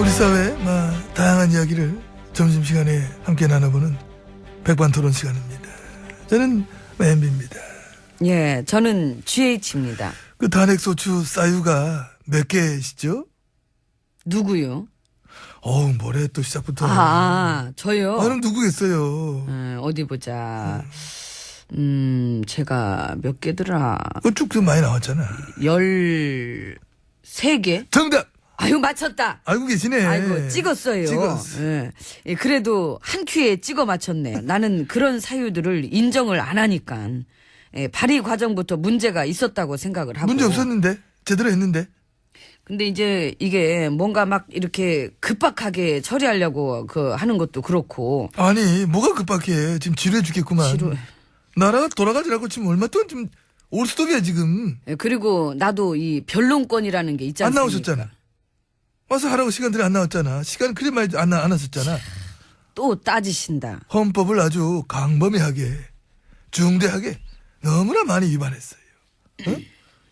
우리 사회의 막 다양한 이야기를 점심시간에 함께 나눠보는 백반토론 시간입니다. 저는 엠비입니다. 예, 저는 GH입니다. 그 단핵소추 싸유가 몇 개시죠? 누구요? 어우 뭐래 또 시작부터 아, 저요? 아, 그럼 누구겠어요? 음, 어디 보자. 음, 제가 몇 개더라? 그쭉 그 많이 나왔잖아. 열, 세 개? 정답! 아유, 맞췄다! 알고 계시네. 아이고, 찍었어요. 찍었어. 예. 예, 그래도 한 큐에 찍어 맞췄네. 나는 그런 사유들을 인정을 안 하니까. 예, 발의 과정부터 문제가 있었다고 생각을 하고. 문제 없었는데? 제대로 했는데? 근데 이제 이게 뭔가 막 이렇게 급박하게 처리하려고 그 하는 것도 그렇고. 아니 뭐가 급박해. 지금 지루해 죽겠구만. 지루해. 나라가 돌아가지라고 지금 얼마 동안 지금 올스톱이야 지금. 예, 그리고 나도 이 변론권이라는 게 있지 안? 나오셨잖아. 와서 하라고 시간들이 안 나왔잖아. 시간 그리 많이 안, 나- 안 왔었잖아. 또 따지신다. 헌법을 아주 강범위하게, 중대하게 너무나 많이 위반했어요. 어?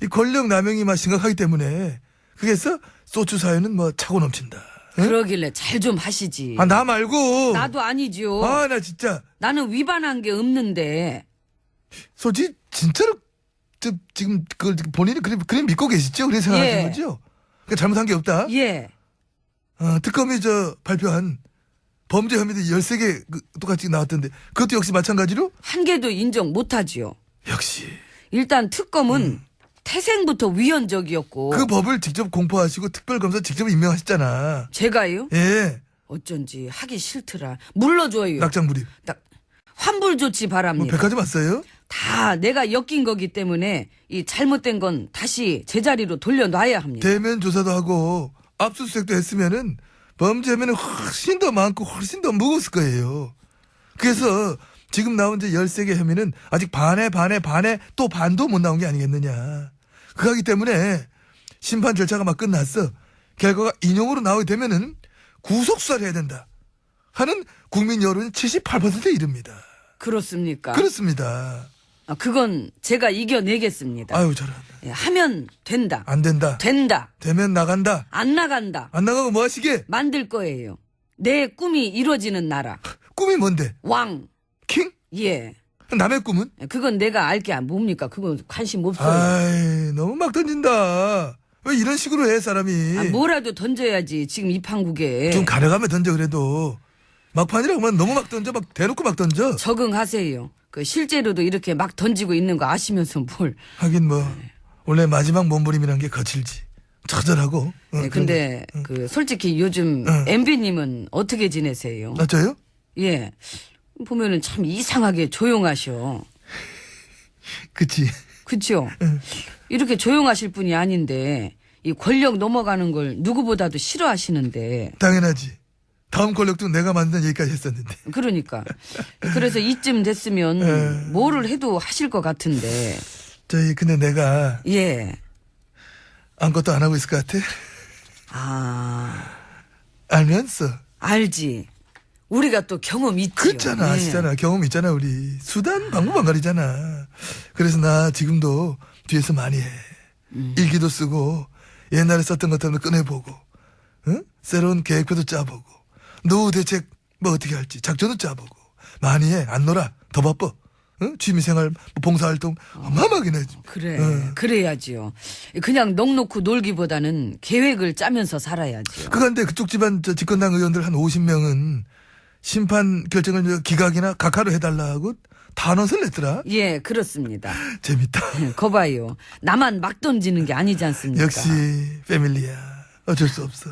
이 권력 남용이 막 심각하기 때문에 그래서 소추 사유는 뭐 차고 넘친다. 응? 그러길래 잘 좀 하시지. 아, 나 말고. 나도 아니지요. 아, 나 진짜. 나는 위반한 게 없는데. 솔직히, 진짜로, 저, 지금, 그걸 본인이 그래, 그래 믿고 계시죠? 그래 생각하시는 예. 거죠? 그러니까 잘못한 게 없다. 예. 어, 특검이 저, 발표한 범죄 혐의들 13개 그, 똑같이 나왔던데, 그것도 역시 마찬가지로? 한 개도 인정 못하지요. 역시. 일단 특검은 태생부터 위헌적이었고. 음. 그 법을 직접 공포하시고 특별검사 직접 임명하셨잖아. 제가요? 예. 어쩐지 하기 싫더라. 물러줘요. 낙장불입. 딱 환불 조치 뭐 바랍니다. 백화점 왔어요? 다 내가 엮인 거기 때문에 이 잘못된 건 다시 제자리로 돌려놔야 합니다. 대면 조사도 하고 압수수색도 했으면은 범죄 혐의는 훨씬 더 많고 훨씬 더 무거웠을 거예요. 그래서 지금 나온 이제 13개 혐의는 아직 반에 반에 반에 또 반도 못 나온 게 아니겠느냐. 그하기 때문에 심판 절차가 막 끝났어. 결과가 인용으로 나오게 되면은 구속수사를 해야 된다. 하는 국민 여론이 78%에 이릅니다. 그렇습니까? 그렇습니다. 아, 그건 제가 이겨내겠습니다. 아유, 잘한다. 예, 하면 된다. 안 된다. 된다. 되면 나간다. 안 나간다. 안 나가고 뭐 하시게? 만들 거예요. 내 꿈이 이루어지는 나라. 꿈이 뭔데? 왕. 킹? 예. 남의 꿈은? 그건 내가 알게 뭡니까? 그건 관심 없어요. 아이, 너무 막 던진다. 왜 이런 식으로 해, 사람이? 아, 뭐라도 던져야지. 지금 이 판국에. 좀 가려가며 던져, 그래도. 막판이라고 하면 너무 막 던져, 막 대놓고 막 던져. 적응하세요. 그 실제로도 이렇게 막 던지고 있는 거 아시면서 뭘. 하긴 뭐, 원래 마지막 몸부림이란 게 거칠지. 처절하고. 어, 네, 근데 그 솔직히 요즘 응. MB님은 어떻게 지내세요? 맞아요? 예. 보면은 참 이상하게 조용하셔. 그치. 그쵸? 이렇게 조용하실 분이 아닌데 이 권력 넘어가는 걸 누구보다도 싫어하시는데 당연하지. 다음 권력도 내가 만든 얘기까지 했었는데. 그러니까 그래서 이쯤 됐으면 에. 뭐를 해도 하실 것 같은데 저희, 근데 내가 예. 아무것도 안 하고 있을 것 같아? 아 알면서. 알지. 우리가 또 경험 있지요. 그렇잖아, 예. 아시잖아. 경험 있잖아, 우리. 수단, 방법 안 가리잖아. 그래서 나 지금도 뒤에서 많이 해. 음. 일기도 쓰고, 옛날에 썼던 것들도 꺼내보고, 응? 새로운 계획표도 짜보고, 노후 대책 뭐 어떻게 할지, 작전도 짜보고, 많이 해. 안 놀아. 더 바빠. 응? 취미생활, 뭐 봉사활동, 어마어마하게 해. 그래, 응. 그래야지요. 그냥 넉놓고 놀기보다는 계획을 짜면서 살아야지요. 그간데 그쪽 집안 저 집권당 의원들 한 50명은 심판 결정을 저 기각이나 각하로 해달라고 단언서를 냈더라. 예, 그렇습니다. 재밌다. 거봐요. 나만 막 던지는 게 아니지 않습니까? 역시 패밀리야. 어쩔 수 없어.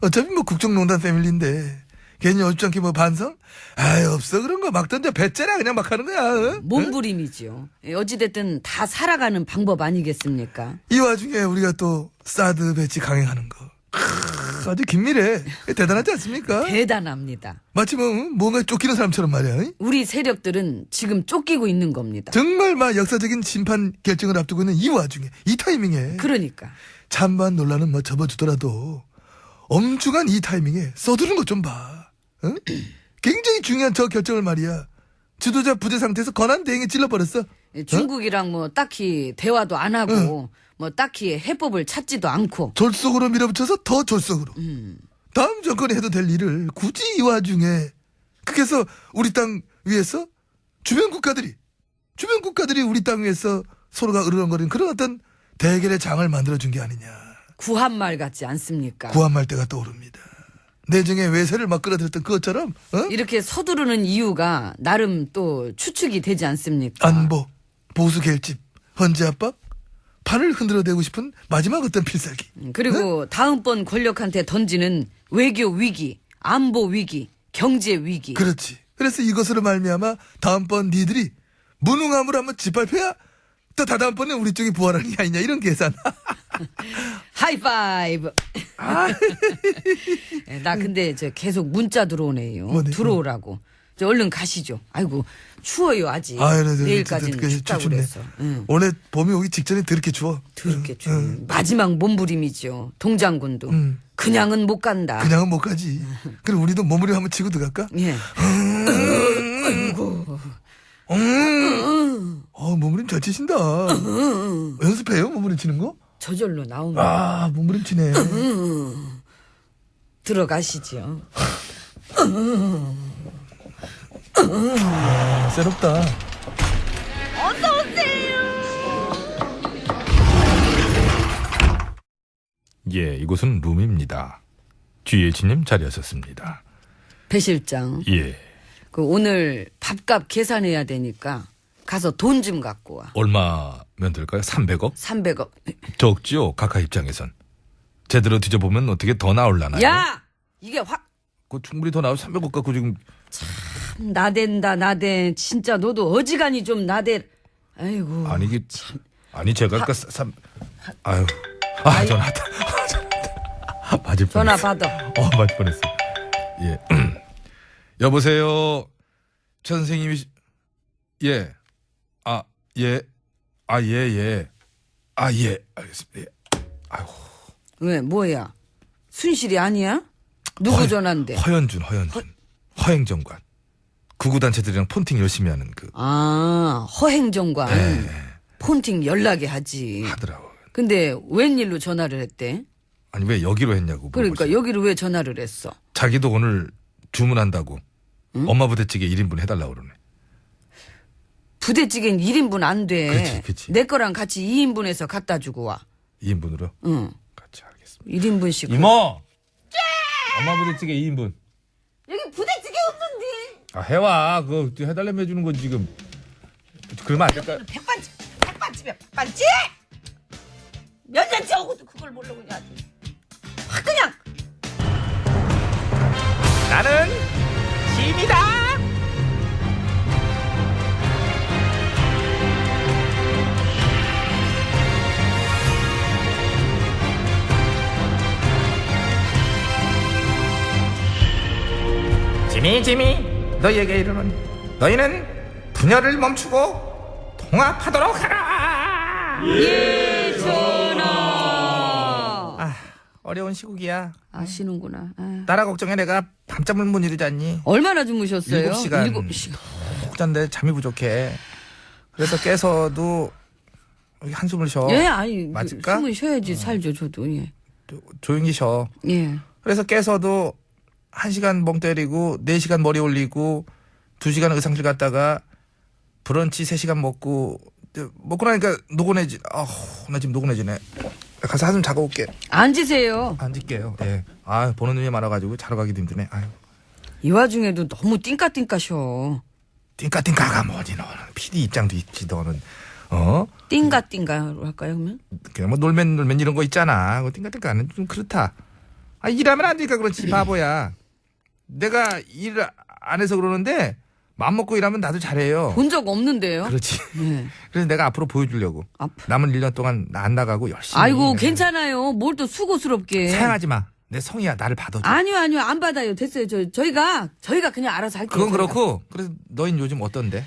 어차피 뭐 국정농단 패밀리인데 괜히 어줍잖게 뭐 반성? 아이 없어 그런 거 막 던져 배째라 그냥 막 하는 거야. 어? 응? 몸부림이지요. 예, 어찌됐든 다 살아가는 방법 아니겠습니까? 이 와중에 우리가 또 사드 배치 강행하는 거. 크, 아주 긴밀해. 대단하지 않습니까? 대단합니다. 마치 뭐 응? 뭔가 쫓기는 사람처럼 말이야. 응? 우리 세력들은 지금 쫓기고 있는 겁니다. 정말 막 역사적인 심판 결정을 앞두고 있는 이 와중에 이 타이밍에 그러니까. 찬반 논란은 뭐 접어주더라도 엄중한 이 타이밍에 써두는 것 좀 봐. 응? 굉장히 중요한 저 결정을 말이야. 지도자 부재 상태에서 권한 대행에 찔러버렸어. 예, 중국이랑 뭐 딱히 대화도 안 하고 뭐 딱히 해법을 찾지도 않고 졸속으로 밀어붙여서 더 졸속으로. 다음 정권이 해도 될 일을 굳이 이 와중에 그래서 우리 땅 위에서 주변 국가들이 주변 국가들이 우리 땅 위에서 서로가 으르렁거리는 그런 어떤 대결의 장을 만들어준 게 아니냐 구한말 같지 않습니까? 구한말 때가 떠오릅니다 내정에 외세를 막 끌어들였던 그것처럼 어? 이렇게 서두르는 이유가 나름 또 추측이 되지 않습니까? 안보 보수 결집 헌재 압박 판을 흔들어대고 싶은 마지막 어떤 필살기 음, 그리고 다음번 권력한테 던지는 외교 위기, 안보 위기, 경제 위기. 그렇지. 그래서 이것으로 말미암아 다음번 니들이 무능함을 한번 짓밟혀야 또 다다음번에 우리 쪽이 부활하는 게 아니냐 이런 계산. 하이파이브. 예, 나 근데 저 계속 문자 들어오네요. 뭐 네? 들어오라고. 저 얼른 가시죠. 아이고 추워요 아직. 아유, 네, 네, 내일까지는 네, 네, 춥다고 춥네. 그래서. 응. 원래 봄이 오기 직전에 더럽게 추워. 더럽게 응, 추워. 응. 마지막 몸부림이죠. 동장군도. 음. 그냥은 못 간다. 그냥은 못 가지. 그럼 우리도 몸무림 한번 치고 들어갈까? 예. 음. 어, 몸무림 잘 치신다. 연습해요, 몸무림 치는 거? 저절로 나오면 아, 몸무림 치네. 들어가시죠. 아, 새롭다. 예, 이곳은 룸입니다. GH님 자리하셨습니다. 배 실장. 예. 그 오늘 밥값 계산해야 되니까 가서 돈 좀 갖고 와. 얼마면 될까요? 300억? 300억. 적지요, 각하 입장에선. 제대로 뒤져보면 어떻게 더 나올라나요? 야! 이게 확 그 충분히 더 나올 300억 갖고 지금 나댄다 나대. 진짜 너도 어지간히 좀 나대. 아이고. 아니 이게 아니 제가 아까 사- 삼 아유 아 전화 왔다 아, 전화 왔다 맞을 전화 뻔했어 받아. 어 맞을 뻔했어 예 여보세요 최 선생님이 예. 예아예아 예 예 아 예 알겠습니다 예. 아유 왜 뭐야? 순실이 아니야? 누구 허- 전화인데? 허연준 허연준 허행정관 구구 단체들이랑 폰팅 열심히 하는 그 아 허행정관. 네. 폰팅 연락이 하지. 하더라고 근데 웬일로 전화를 했대? 아니 왜 여기로 했냐고 그러니까. 여기를 왜 전화를 했어? 자기도 오늘 주문한다고 엄마 부대찌개 1인분 해달라고 그러네. 부대찌개는 1인분 안 돼. 그치, 그치. 내 거랑 같이 2인분해서 갖다 주고 와. 2인분으로? 응. 같이 알겠습니다. 1인분씩. 이모! 엄마 부대찌개 2인분. 여기 부대찌개 없는데. 아, 해와. 그거 해달라면 해주는 건 지금. 그러면 안 될까요? 백반집, 백반집이야, 백반집! 몇 년째 오고도 그걸 모르고 그냥. 확 지미 지미 너희에게 이르노니 너희는 분열을 멈추고 통합하도록 하라 예, 전하! 아 어려운 시국이야 아시는구나. 아. 나라 걱정에 내가 밤잠을 못 이루지 않니 얼마나 주무셨어요? 일곱 시간. 일곱 시간. 푹 잤는데 잠이 부족해 그래서 깨서도 여기 한숨을 쉬어 예, 아니. 그 맞을까? 숨을 쉬어야지 살죠, 저도. 예. 조- 조용히 쉬어 예. 그래서 깨서도 한 시간 멍 때리고 네 시간 머리 올리고 두 시간 의상실 갔다가 브런치 세 시간 먹고 먹고 나니까 노곤해지 아 나 지금 노곤해지네. 가서 한숨 자고 올게. 앉으세요. 앉을게요. 예 아 보는 눈이 많아 가지고 자러 가기도 힘드네. 아유. 이 와중에도 너무 띵까띵까셔. 띵까띵까가 뭐지 너는. PD 입장도 있지 너는. 어? 띵가띵가로 할까요, 그러면? 그냥 뭐 놀면 놀면 이런 거 있잖아. 그 띵까띵까는 좀 그렇다. 아 일하면 안 되니까 그렇지 바보야 내가 일 안 해서 그러는데 마음 먹고 일하면 나도 잘해요 본 적 없는데요? 그렇지 예. 그래서 내가 앞으로 보여주려고 앞. 남은 1년 동안 나 안 나가고 열심히 아이고, 괜찮아요. 뭘 또 수고스럽게. 사양하지 마 내 성이야 나를 받아줘 아니요, 아니요. 안 받아요. 됐어요. 저, 저희가, 저희가 그냥 알아서 할게요. 그건 저희가. 그렇고 그래서 너흰 요즘 어떤데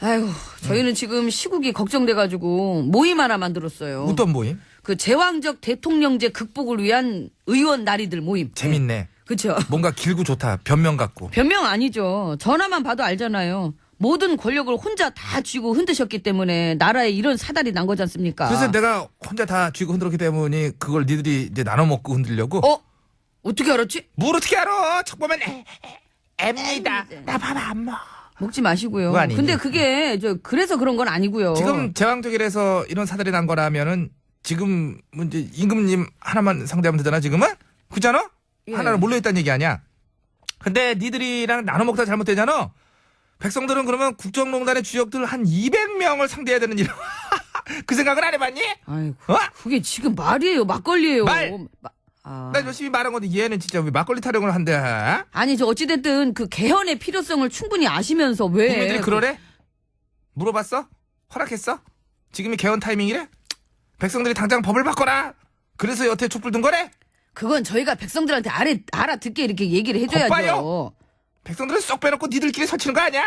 아이고, 저희는 지금 시국이 걱정돼가지고 모임 하나 만들었어요. 어떤 모임 그 제왕적 대통령제 극복을 위한 의원 나리들 모임. 재밌네 그쵸. 뭔가 길고 좋다 변명 같고 변명 아니죠. 전화만 봐도 알잖아요. 모든 권력을 혼자 다 쥐고 흔드셨기 때문에 나라에 이런 사달이 난 거지 않습니까? 그래서 내가 혼자 다 쥐고 흔들었기 때문에 그걸 니들이 이제 나눠 먹고 흔들려고 어? 어떻게 알았지? 뭘 어떻게 알아? 척 보면 애, 애, 애입니다. 나밥안 먹어. 먹지 마시고요. 그거. 근데 그게 저 그래서 그런 건 아니고요. 지금 제왕적이라서 이런 사달이 난 거라면은 지금 문제 임금님 하나만 상대하면 되잖아 지금은 그잖아 예. 하나를 몰려있다는 얘기 아니야 근데 니들이랑 나눠 먹다 잘못되잖아 백성들은 그러면 국정농단의 주역들 한 200명을 상대해야 되는 일. 그 생각을 안 해봤니? 아이고, 어? 그게 지금 말이에요, 막걸리예요. 말! 마- 아. 나 열심히 말한 건데 얘는 진짜 왜 막걸리 타령을 한대? 아니 저 어찌됐든 그 개헌의 필요성을 충분히 아시면서 왜 국민들이 그러래? 물어봤어? 허락했어? 지금이 개헌 타이밍이래? 백성들이 당장 법을 바꿔라. 그래서 여태 촛불 든 거래? 그건 저희가 백성들한테 알아, 알아듣게 이렇게 얘기를 해줘야죠. 겉봐요. 백성들은 쏙 빼놓고 니들끼리 설치는 거 아니야?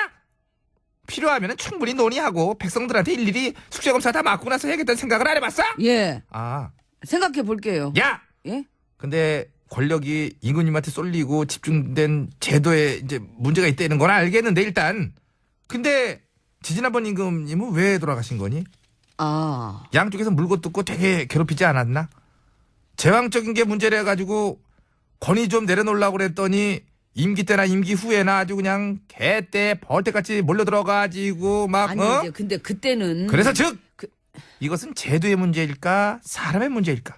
필요하면 충분히 논의하고 백성들한테 일일이 숙제 검사 다 맡고 나서 해야겠다는 생각을 안 해봤어? 예, 아, 생각해 볼게요. 야! 예? 근데 권력이 임금님한테 쏠리고 집중된 제도에 이제 문제가 있다는 건 알겠는데 일단 근데 지지난번 임금님은 왜 돌아가신 거니? 아, 양쪽에서 물고 뜯고 되게 괴롭히지 않았나? 제왕적인 게 문제래 가지고 권위 좀 내려놓으려고 그랬더니 임기 때나 임기 후에나 아주 그냥 개떼 벌떼같이 몰려 들어가지고 막 아니 어? 이제 근데 그때는 그래서 즉 그- 이것은 제도의 문제일까 사람의 문제일까?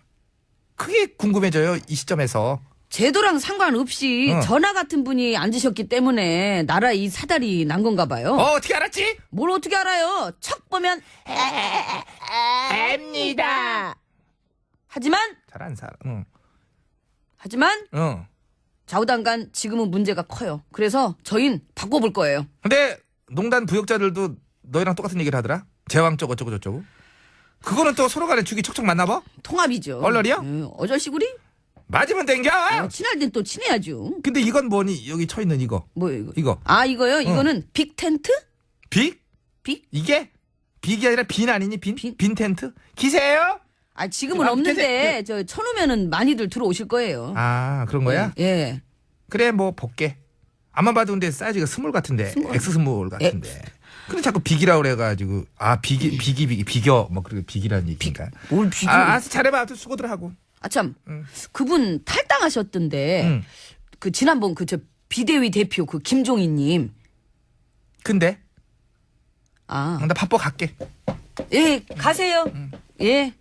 그게 궁금해져요 이 시점에서. 제도랑 상관없이 어. 전하 같은 분이 앉으셨기 때문에 나라 이 사달이 난 건가 봐요. 어, 어떻게 알았지? 뭘 어떻게 알아요? 척 보면 앱니다. 하지만 잘 안 살아. 응. 하지만 응. 좌우당간 지금은 문제가 커요. 그래서 저흰 바꿔볼 거예요. 근데 농단 부역자들도 너희랑 똑같은 얘기를 하더라. 제왕적 어쩌고 저쩌고. 그거는 또 서로 간에 죽이 척척 맞나 봐? 통합이죠. 얼얼이요? 예, 어절시구리? 맞으면 댕겨! 어, 친할 땐 또 친해야죠. 근데 이건 뭐니? 여기 쳐 있는 이거. 뭐예요 이거? 이거. 아 이거요? 이거는 빅 텐트? 빅? 빅? 이게? 빅이 아니라 빈 아니니? 빈? 빈? 빈 텐트? 기세요? 아 지금은 아, 없는데 저 쳐놓으면은 많이들 들어오실 거예요. 아, 그런 거야? 예. 그래, 뭐, 볼게. 안만 봐도 근데 사이즈가 스몰 같은데. 엑스 스몰 같은데. 근데 자꾸 빅이라고 그래가지고. 아, 빅이, 빅이, 빅이, 비겨. 뭐, 그렇게 빅이라는 얘기인가. 뭘 비교? 아, 알았어. 잘해봐. 아무튼 수고들 하고. 아참 응. 그분 탈당하셨던데 응. 그 지난번 그 저 비대위 대표 그 김종인님 근데? 아 나 바빠 갈게. 예 가세요 예